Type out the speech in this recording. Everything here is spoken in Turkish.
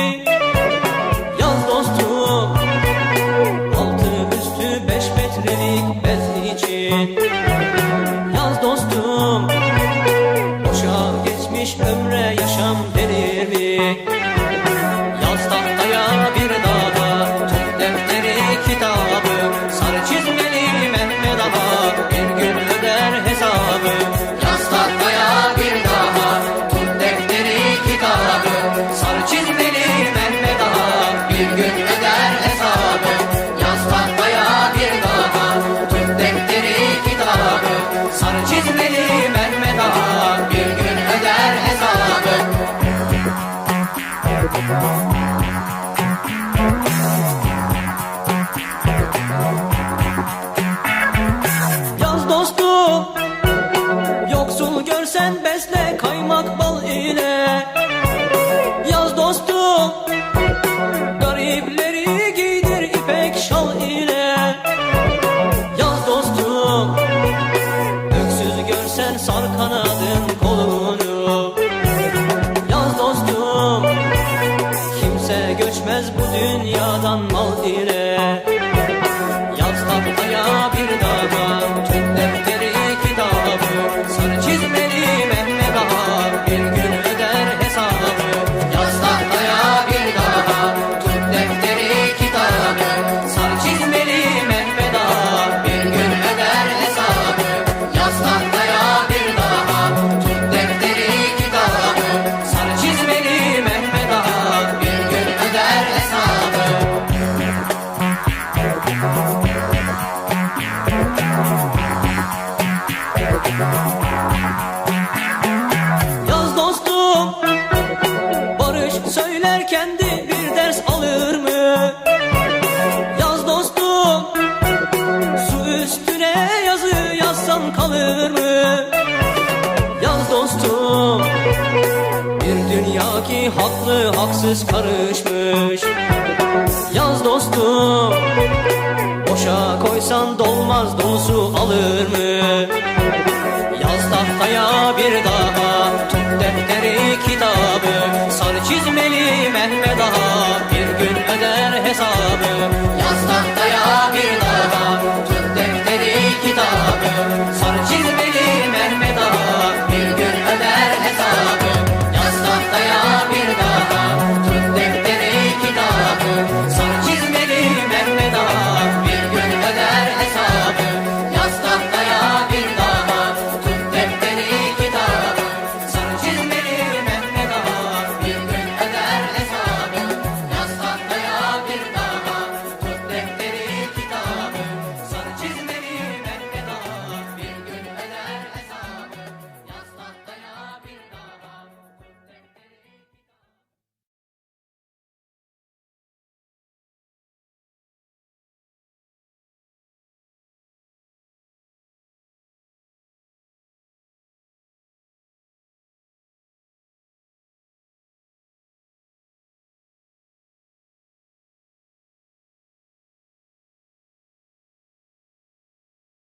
Uh-huh. Öder hesabı. Yaz tahtaya bir daha. Tut defteri kitabı. Sarı çizmeli Mehmet Ağa. Bir gün öder hesabı. Yaz dostum Yoksul görsen besle kaymak bal ile. Yaz dostum ders alır mı? Yaz dostum Su üstüne yazı yazsan kalır mı? Yaz dostum Bir dünya ki haklı haksız karışmış Yaz dostum Boşa koysan dolmaz dolusu alır mı? Yaz tahtaya bir daha Çizmeli Mehmet Ağa bir gün öder hesabı. Yastakta